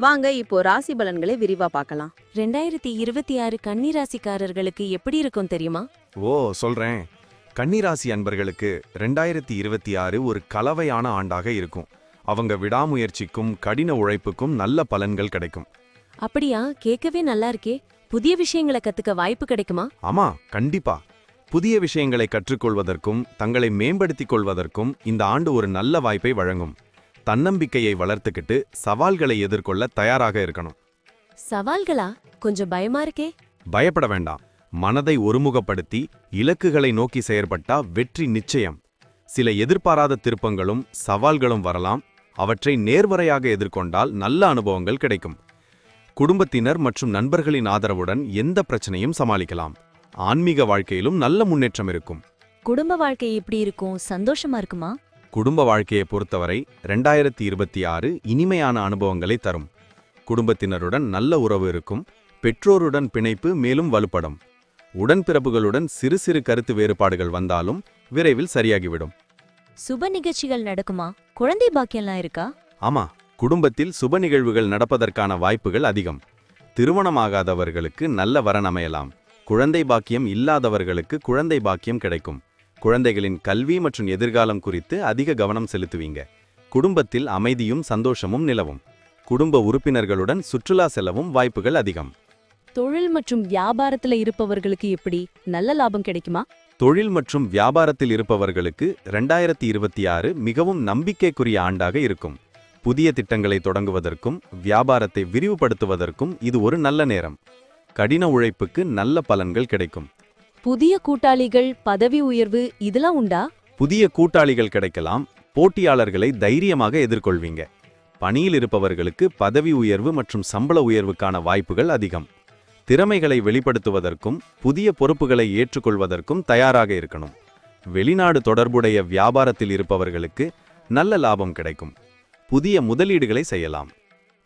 வாங்க இப்போ ராசி பலன்களை விரிவா பார்க்கலாம். ரெண்டாயிரத்தி இருபத்தி ஆறு கன்னிராசிக்காரர்களுக்கு எப்படி இருக்கும் தெரியுமா? ஓ சொல்றேன். கன்னிராசி அன்பர்களுக்கு ரெண்டாயிரத்தி இருபத்தி ஆறு ஒரு கலவையான ஆண்டாக இருக்கும். அவங்க விடாமுயற்சிக்கும் கடின உழைப்புக்கும் நல்ல பலன்கள் கிடைக்கும். அப்படியா? கேட்கவே நல்லா இருக்கே. புதிய விஷயங்களை கத்துக்க வாய்ப்பு கிடைக்குமா? ஆமா கண்டிப்பா. புதிய விஷயங்களை கற்றுக்கொள்வதற்கும் தங்களை மேம்படுத்திக் கொள்வதற்கும் இந்த ஆண்டு ஒரு நல்ல வாய்ப்பை வழங்கும். தன்னம்பிக்கையை வளர்த்துக்கிட்டு சவால்களை எதிர்கொள்ள தயாராக இருக்கணும். சவால்களா? கொஞ்சம் பயமா இருக்கே. பயப்பட வேண்டாம். மனதை ஒருமுகப்படுத்தி இலக்குகளை நோக்கி செயற்பட்டா வெற்றி நிச்சயம். சில எதிர்பாராத திருப்பங்களும் சவால்களும் வரலாம். அவற்றை நேர்வரையாக எதிர்கொண்டால் நல்ல அனுபவங்கள் கிடைக்கும். குடும்பத்தினர் மற்றும் நண்பர்களின் ஆதரவுடன் எந்த பிரச்சனையும் சமாளிக்கலாம். ஆன்மீக வாழ்க்கையிலும் நல்ல முன்னேற்றம் இருக்கும். குடும்ப வாழ்க்கை எப்படி இருக்கும்? சந்தோஷமா இருக்குமா? குடும்ப வாழ்க்கையை பொறுத்தவரை ரெண்டாயிரத்தி இருபத்தி ஆறு இனிமையான அனுபவங்களை தரும். குடும்பத்தினருடன் நல்ல உறவு இருக்கும் பெற்றோருடன் பிணைப்பு மேலும் வலுப்படும். உடன்பிறப்புகளுடன் சிறு சிறு கருத்து வேறுபாடுகள் வந்தாலும் விரைவில் சரியாகிவிடும். சுப நிகழ்ச்சிகள் நடக்குமா? குழந்தை பாக்கியம்லாம் இருக்கா? ஆமா குடும்பத்தில் சுப நிகழ்வுகள் நடப்பதற்கான வாய்ப்புகள் அதிகம். திருமணமாகாதவர்களுக்கு நல்ல வரன் அமையலாம். குழந்தை பாக்கியம் இல்லாதவர்களுக்கு குழந்தை பாக்கியம் கிடைக்கும். குழந்தைகளின் கல்வி மற்றும் எதிர்காலம் குறித்து அதிக கவனம் செலுத்துவீங்க. குடும்பத்தில் அமைதியும் சந்தோஷமும் நிலவும். குடும்ப உறுப்பினர்களுடன் சுற்றுலா செல்லவும் வாய்ப்புகள் அதிகம். தொழில் மற்றும் வியாபாரத்துல இருப்பவர்களுக்கு எப்படி? நல்ல லாபம் கிடைக்குமா? தொழில் மற்றும் வியாபாரத்தில் இருப்பவர்களுக்கு ரெண்டாயிரத்தி இருபத்தி ஆறு மிகவும் நம்பிக்கைக்குரிய ஆண்டாக இருக்கும். புதிய திட்டங்களை தொடங்குவதற்கும் வியாபாரத்தை விரிவுபடுத்துவதற்கும் இது ஒரு நல்ல நேரம். கடின உழைப்புக்கு நல்ல பலன்கள் கிடைக்கும். புதிய கூட்டாளிகள் பதவி உயர்வு இதெல்லாம் உண்டா? புதிய கூட்டாளிகள் கிடைக்கலாம். போட்டியாளர்களை தைரியமாக எதிர்கொள்வீங்க. பணியில் இருப்பவர்களுக்கு பதவி உயர்வு மற்றும் சம்பள உயர்வுக்கான வாய்ப்புகள் அதிகம். திறமைகளை வெளிப்படுத்துவதற்கும் புதிய பொறுப்புகளை ஏற்றுக்கொள்வதற்கும் தயாராக இருக்கணும். வெளிநாடு தொடர்புடைய வியாபாரத்தில் இருப்பவர்களுக்கு நல்ல லாபம் கிடைக்கும். புதிய முதலீடுகளை செய்யலாம்.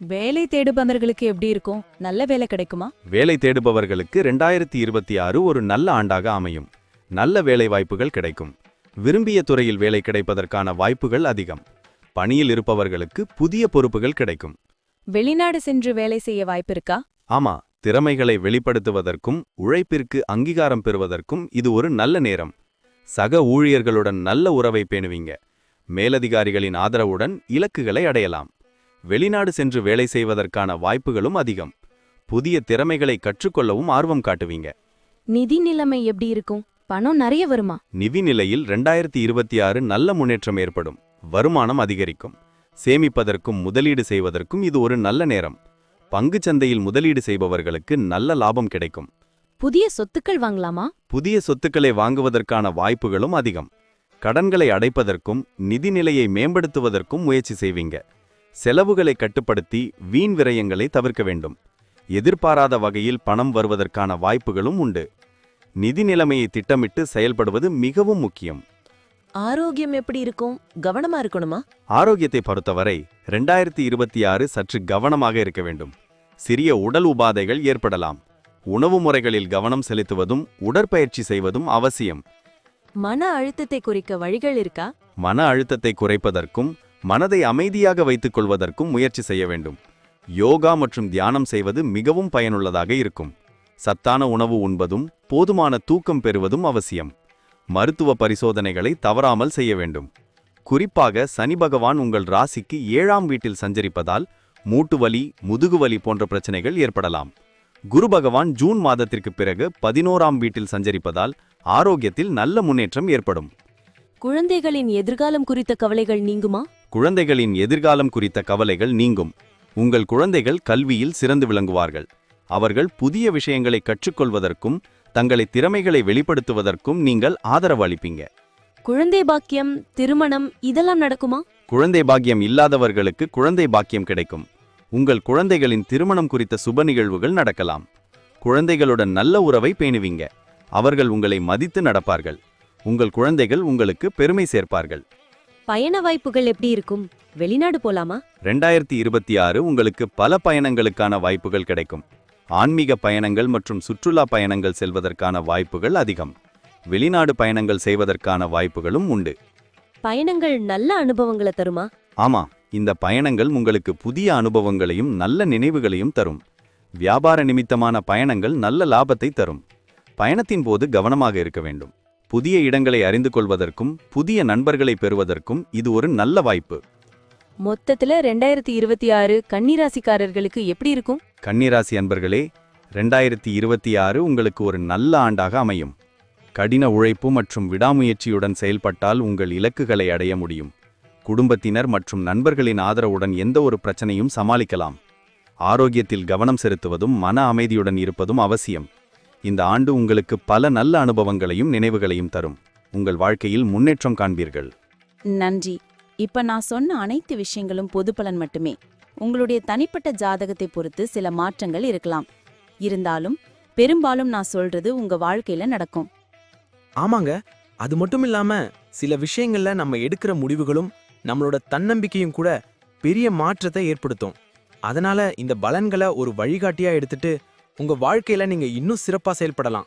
வேலை தேடுபவர்களுக்கு எப்படி இருக்கும்? நல்ல வேலை கிடைக்குமா? வேலை தேடுபவர்களுக்கு ரெண்டாயிரத்தி இருபத்தி ஆறு ஒரு நல்ல ஆண்டாக அமையும். நல்ல வேலை வாய்ப்புகள் கிடைக்கும். விரும்பிய துறையில் வேலை கிடைப்பதற்கான வாய்ப்புகள் அதிகம். பணியில் இருப்பவர்களுக்கு புதிய பொறுப்புகள் கிடைக்கும். வெளிநாடு சென்று வேலை செய்ய வாய்ப்பு இருக்கா ஆமா திறமைகளை வெளிப்படுத்துவதற்கும் உழைப்பிற்கு அங்கீகாரம் பெறுவதற்கும் இது ஒரு நல்ல நேரம். சக ஊழியர்களுடன் நல்ல உறவை பேணுவீங்க. மேலதிகாரிகளின் ஆதரவுடன் இலக்குகளை அடையலாம். வெளிநாடு சென்று வேலை செய்வதற்கான வாய்ப்புகளும் அதிகம். புதிய திறமைகளை கற்றுக்கொள்ளவும் ஆர்வம் காட்டுவீங்க. நிதி நிலைமை எப்படி இருக்கும்? பணம் நிறைய வருமா? நிதி நிலையில் ரெண்டாயிரத்தி இருபத்தி ஆறு நல்ல முன்னேற்றம் ஏற்படும். வருமானம் அதிகரிக்கும். சேமிப்பதற்கும் முதலீடு செய்வதற்கும் இது ஒரு நல்ல நேரம். பங்குச் சந்தையில் முதலீடு செய்பவர்களுக்கு நல்ல லாபம் கிடைக்கும். புதிய சொத்துக்கள் வாங்கலாமா? புதிய சொத்துக்களை வாங்குவதற்கான வாய்ப்புகளும் அதிகம். கடன்களை அடைப்பதற்கும் நிதிநிலையை மேம்படுத்துவதற்கும் முயற்சி செய்வீங்க. செலவுகளை கட்டுப்படுத்தி வீண் விரயங்களை தவிர்க்க வேண்டும். எதிர்பாராத வகையில் பணம் வருவதற்கான வாய்ப்புகளும் உண்டு. நிதி நிலைமையை திட்டமிட்டு செயல்படுவது மிகவும் முக்கியம். ஆரோக்கியம் எப்படி இருக்கும்? கவனமா இருக்கணுமா? ஆரோக்கியத்தை பொறுத்தவரை ரெண்டாயிரத்தி இருபத்தி ஆறு சற்று கவனமாக இருக்க வேண்டும். சிறிய உடல் உபாதைகள் ஏற்படலாம். உணவு முறைகளில் கவனம் செலுத்துவதும் உடற்பயிற்சி செய்வதும் அவசியம். மன அழுத்தத்தை குறிக்க வழிகள் இருக்கா? மன அழுத்தத்தை குறைப்பதற்கும் மனதை அமைதியாக வைத்துக் கொள்வதற்கும் முயற்சி செய்ய வேண்டும். யோகா மற்றும் தியானம் செய்வது மிகவும் பயனுள்ளதாக இருக்கும். சத்தான உணவு உண்பதும் போதுமான தூக்கம் பெறுவதும் அவசியம். மருத்துவ பரிசோதனைகளை தவறாமல் செய்ய வேண்டும். குறிப்பாக சனி பகவான் உங்கள் ராசிக்கு ஏழாம் வீட்டில் சஞ்சரிப்பதால் மூட்டுவலி முதுகுவலி போன்ற பிரச்சனைகள் ஏற்படலாம். குரு பகவான் ஜூன் மாதத்திற்கு பிறகு பதினோராம் வீட்டில் சஞ்சரிப்பதால் ஆரோக்கியத்தில் நல்ல முன்னேற்றம் ஏற்படும். குழந்தைகளின் எதிர்காலம் குறித்த கவலைகள் நீங்குமா? குழந்தைகளின் எதிர்காலம் குறித்த கவலைகள் நீங்கும். உங்கள் குழந்தைகள் கல்வியில் சிறந்து விளங்குவார்கள். அவர்கள் புதிய விஷயங்களை கற்றுக்கொள்வதற்கும் தங்களை திறமைகளை வெளிப்படுத்துவதற்கும் நீங்கள் ஆதரவு அளிப்பீங்க. குழந்தை பாக்கியம் திருமணம் இதெல்லாம் நடக்குமா? குழந்தை பாக்கியம் இல்லாதவர்களுக்கு குழந்தை பாக்கியம் கிடைக்கும். உங்கள் குழந்தைகளின் திருமணம் குறித்த சுப நிகழ்வுகள் நடக்கலாம். குழந்தைகளுடன் நல்ல உறவை பேணுவீங்க. அவர்கள் உங்களை மதித்து நடப்பார்கள். உங்கள் குழந்தைகள் உங்களுக்கு பெருமை சேர்ப்பார்கள். பயண வாய்ப்புகள் எப்படி இருக்கும்? வெளிநாடு போலாமா? ரெண்டாயிரத்தி இருபத்தி ஆறு உங்களுக்கு பல பயணங்களுக்கான வாய்ப்புகள் கிடைக்கும். ஆன்மீக பயணங்கள் மற்றும் சுற்றுலா பயணங்கள் செல்வதற்கான வாய்ப்புகள் அதிகம். வெளிநாடு பயணங்கள் செய்வதற்கான வாய்ப்புகளும் உண்டு. பயணங்கள் நல்ல அனுபவங்களை தருமா? ஆமா இந்த பயணங்கள் உங்களுக்கு புதிய அனுபவங்களையும் நல்ல நினைவுகளையும் தரும். வியாபார நிமித்தமான பயணங்கள் நல்ல லாபத்தை தரும். பயணத்தின் போது கவனமாக இருக்க வேண்டும். புதிய இடங்களை அறிந்து கொள்வதற்கும் புதிய நண்பர்களை பெறுவதற்கும் இது ஒரு நல்ல வாய்ப்பு. மொத்தத்துல ரெண்டாயிரத்தி இருபத்தி ஆறு கன்னிராசிக்காரர்களுக்கு எப்படி இருக்கும்? கன்னிராசி அன்பர்களே ரெண்டாயிரத்தி இருபத்தி ஆறு உங்களுக்கு ஒரு நல்ல ஆண்டாக அமையும். கடின உழைப்பு மற்றும் விடாமுயற்சியுடன் செயல்பட்டால் உங்கள் இலக்குகளை அடைய முடியும். குடும்பத்தினர் மற்றும் நண்பர்களின் ஆதரவுடன் எந்த ஒரு பிரச்சனையும் சமாளிக்கலாம். ஆரோக்கியத்தில் கவனம் செலுத்துவதும் மன அமைதியுடன் இருப்பதும் அவசியம். இந்த ஆண்டு உங்களுக்கு பல நல்ல அனுபவங்களையும் நினைவுகளையும் தரும். உங்கள் வாழ்க்கையில் முன்னேற்றம் காண்பீர்கள். நன்றி. இப்ப நான் சொன்ன அனைத்து விஷயங்களும் பொது பலன் மட்டுமே. உங்களுடைய தனிப்பட்ட ஜாதகத்தை பொறுத்து சில மாற்றங்கள் இருக்கலாம். இருந்தாலும் பெரும்பாலும் நான் சொல்றது உங்க வாழ்க்கையில நடக்கும். ஆமாங்க. அது மட்டும் இல்லாம சில விஷயங்கள்ல நம்ம எடுக்கிற முடிவுகளும் நம்மளோட தன்னம்பிக்கையும் கூட பெரிய மாற்றத்தை ஏற்படுத்தும். அதனால இந்த பலன்களை ஒரு வழிகாட்டியா எடுத்துட்டு உங்க வாழ்க்கையில நீங்க இன்னும் சிறப்பா செயல்படலாம்.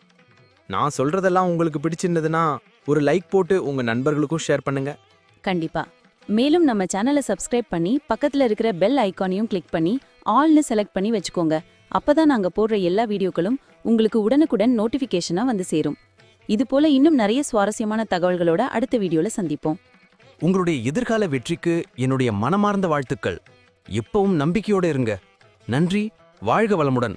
நான் சொல்றதெல்லாம் உங்களுக்கு பிடிச்சிருந்ததுன்னா ஒரு லைக் போட்டு உங்க நண்பர்களுக்கும் ஷேர் பண்ணுங்க. கண்டிப்பா. மேலும் நம்ம சேனலை சப்ஸ்கிரைப் பண்ணி பக்கத்துல இருக்கிற பெல் ஐகானையும் கிளிக் பண்ணி ஆல்னு செலக்ட் பண்ணி வச்சுக்கோங்க. அப்பதான் நாங்க போடுற எல்லா வீடியோக்களும் உங்களுக்கு உடனுக்குடன் நோட்டிபிகேஷனா வந்து சேரும். இது போல இன்னும் நிறைய சுவாரஸ்யமான தகவல்களோட அடுத்த வீடியோல சந்திப்போம். உங்களுடைய எதிர்கால வெற்றிக்கு என்னுடைய மனமார்ந்த வாழ்த்துக்கள். எப்பவும் நம்பிக்கையோட இருங்க. நன்றி வாழ்க வளமுடன்.